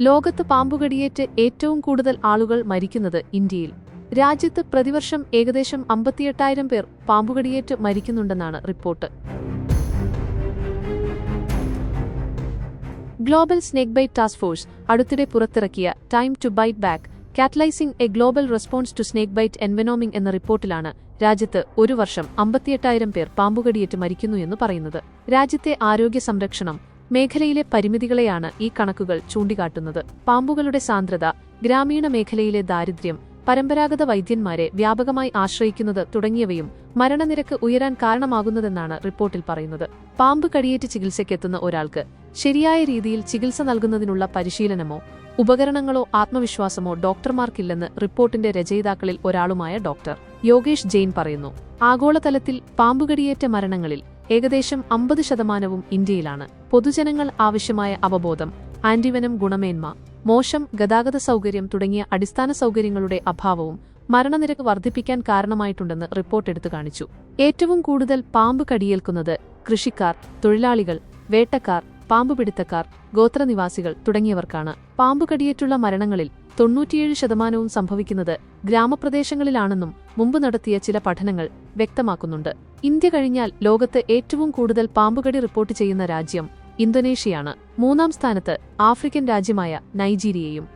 ലോകത്ത് പാമ്പുകടിയേറ്റ് ഏറ്റവും കൂടുതൽ ആളുകൾ മരിക്കുന്നത് ഇന്ത്യയിൽ. രാജ്യത്ത് പ്രതിവർഷം ഏകദേശം അമ്പത്തിയെട്ടായിരം പേർ പാമ്പുകടിയേറ്റ് മരിക്കുന്നുണ്ടെന്നാണ് report. Global snake bite task force അടുത്തിടെ പുറത്തിറക്കിയ time to bite back catalysing a global response to snake bite envenoming എന്ന റിപ്പോർട്ടിലാണ് രാജ്യത്ത് ഒരു വർഷം അമ്പത്തിയെട്ടായിരം പേർ പാമ്പുകടിയേറ്റ് മരിക്കുന്നു എന്ന് പറയുന്നത്. രാജ്യത്തെ ആരോഗ്യ സംരക്ഷണം മേഖലയിലെ പരിമിതികളെയാണ് ഈ കണക്കുകൾ ചൂണ്ടിക്കാട്ടുന്നത്. പാമ്പുകളുടെ സാന്ദ്രത ഗ്രാമീണ മേഖലയിലെ ദാരിദ്ര്യം പരമ്പരാഗത വൈദ്യന്മാരെ വ്യാപകമായി ആശ്രയിക്കുന്നത് തുടങ്ങിയവയും മരണനിരക്ക് ഉയരാൻ കാരണമാകുന്നതെന്നാണ് റിപ്പോർട്ടിൽ പറയുന്നത്. പാമ്പ് കടിയേറ്റ് ചികിത്സയ്ക്കെത്തുന്ന ഒരാൾക്ക് ശരിയായ രീതിയിൽ ചികിത്സ നൽകുന്നതിനുള്ള പരിശീലനമോ ഉപകരണങ്ങളോ ആത്മവിശ്വാസമോ ഡോക്ടർമാർക്കില്ലെന്ന് റിപ്പോർട്ടിന്റെ രചയിതാക്കളിൽ ഒരാളുമായ ഡോക്ടർ യോഗേഷ് ജെയിൻ പറയുന്നു. ആഗോളതലത്തിൽ പാമ്പുകടിയേറ്റ മരണങ്ങളിൽ ഏകദേശം അമ്പത് ശതമാനവും ഇന്ത്യയിലാണ്. പൊതുജനങ്ങൾ ആവശ്യമായ അവബോധം ആന്റിവനം ഗുണമേന്മ മോശം ഗതാഗത സൗകര്യം തുടങ്ങിയ അടിസ്ഥാന സൗകര്യങ്ങളുടെ അഭാവവും മരണനിരക്ക് വർദ്ധിപ്പിക്കാൻ കാരണമായിട്ടുണ്ടെന്ന് റിപ്പോർട്ട് എടുത്തു കാണിച്ചു. ഏറ്റവും കൂടുതൽ പാമ്പ് കടിയേൽക്കുന്നത് കൃഷിക്കാർ തൊഴിലാളികൾ വേട്ടക്കാർ പാമ്പുപിടുത്തക്കാർ ഗോത്രനിവാസികൾ തുടങ്ങിയവർക്കാണ്. പാമ്പുകടിയേറ്റുള്ള മരണങ്ങളിൽ തൊണ്ണൂറ്റിയേഴ് ശതമാനവും സംഭവിക്കുന്നത് ഗ്രാമപ്രദേശങ്ങളിലാണെന്നും മുമ്പ് നടത്തിയ ചില പഠനങ്ങൾ വ്യക്തമാക്കുന്നുണ്ട്. ഇന്ത്യ കഴിഞ്ഞാൽ ലോകത്ത് ഏറ്റവും കൂടുതൽ പാമ്പുകടി റിപ്പോർട്ട് ചെയ്യുന്ന രാജ്യം ഇന്തോനേഷ്യയാണ്. മൂന്നാം സ്ഥാനത്ത് ആഫ്രിക്കൻ രാജ്യമായ നൈജീരിയയും.